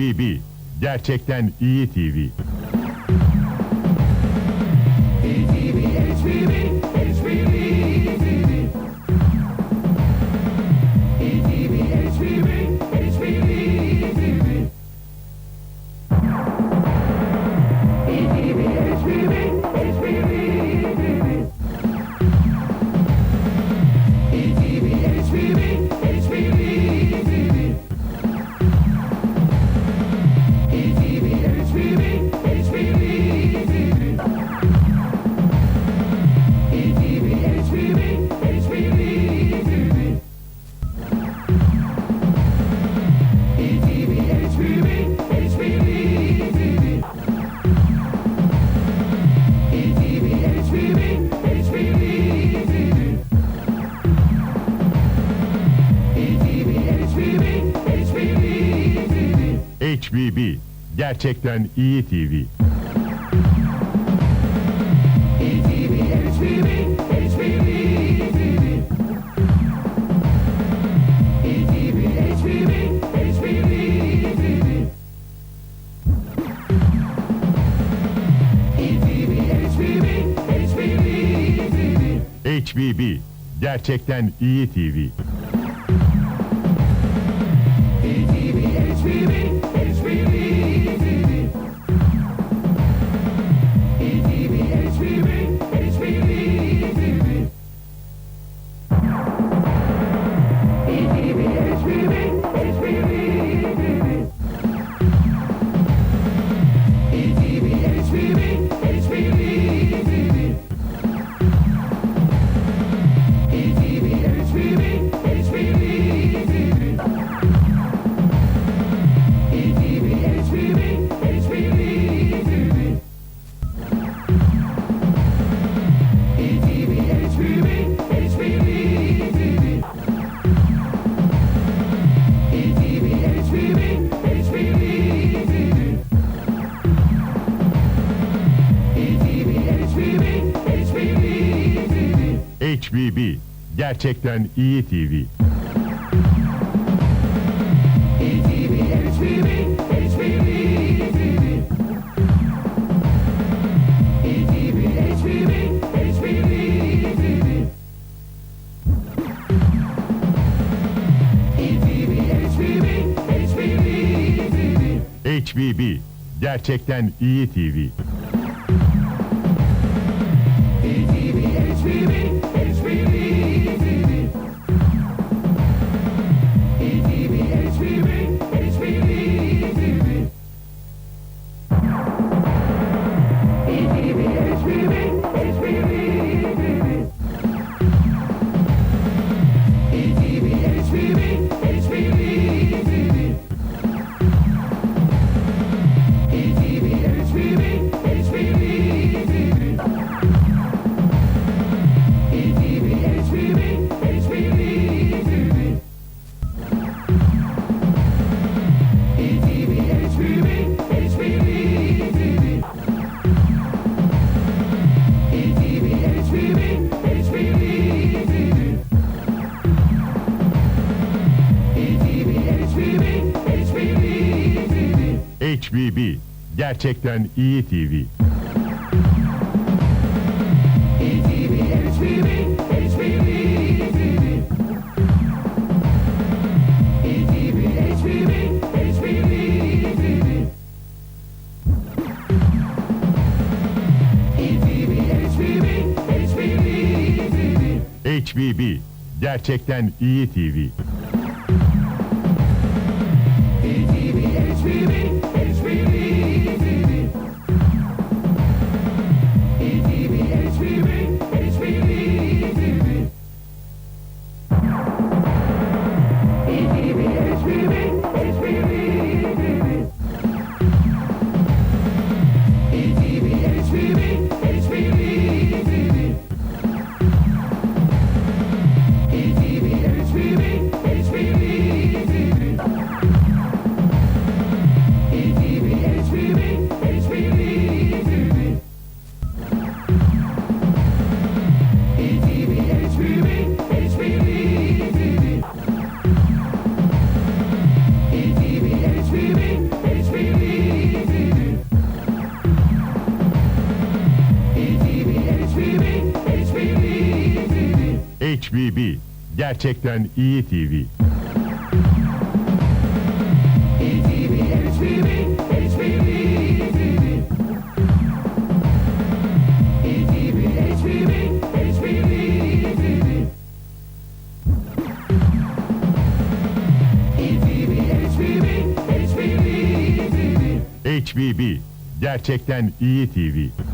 HBB, gerçekten iyi TV. HBB, gerçekten iyi TV. HBB, gerçekten iyi TV. HBB, gerçekten iyi TV. HBB, gerçekten iyi TV. HBB, gerçekten iyi TV. HBB, gerçekten iyi TV. HBB, gerçekten iyi TV. HBB, gerçekten iyi TV.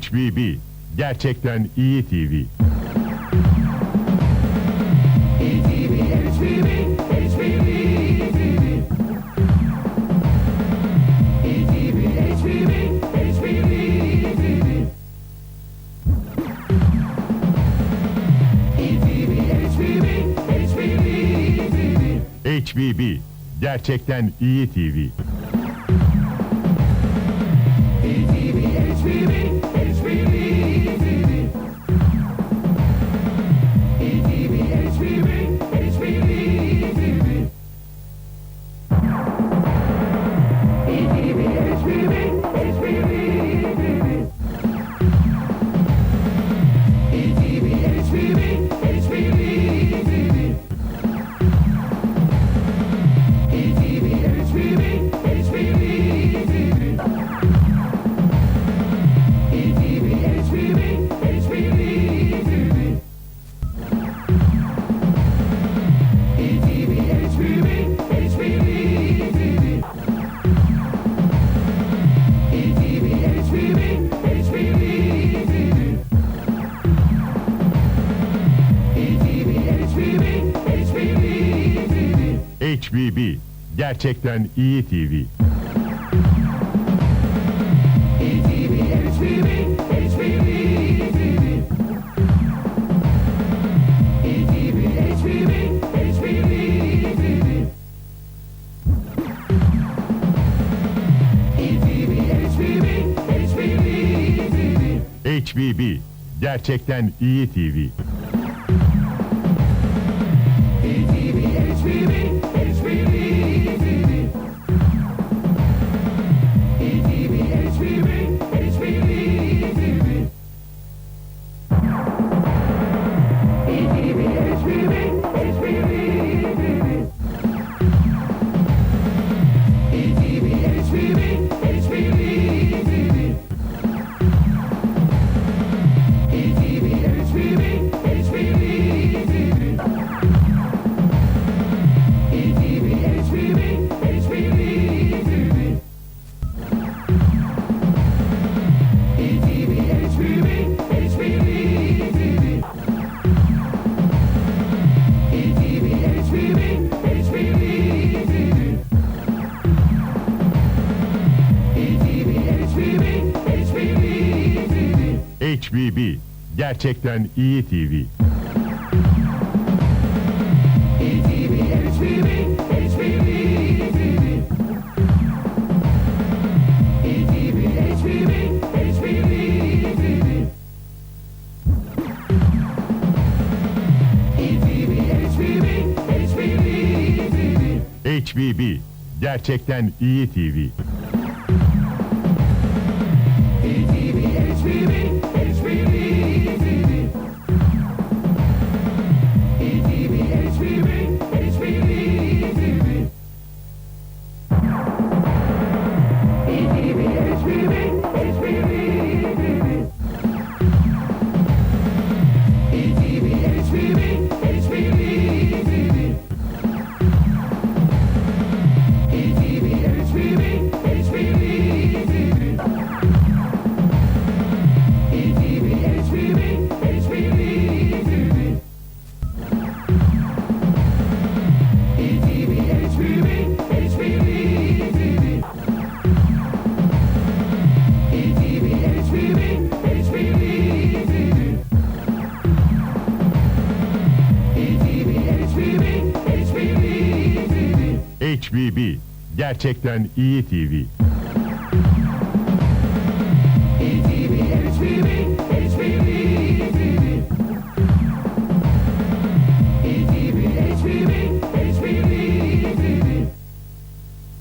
HBB, gerçekten iyi TV. HBB, gerçekten iyi TV. HBB, gerçekten iyi TV. HBB, gerçekten iyi TV. HBB, gerçekten iyi TV. HBB, gerçekten iyi TV. HBB, Gerçekten İyi TV.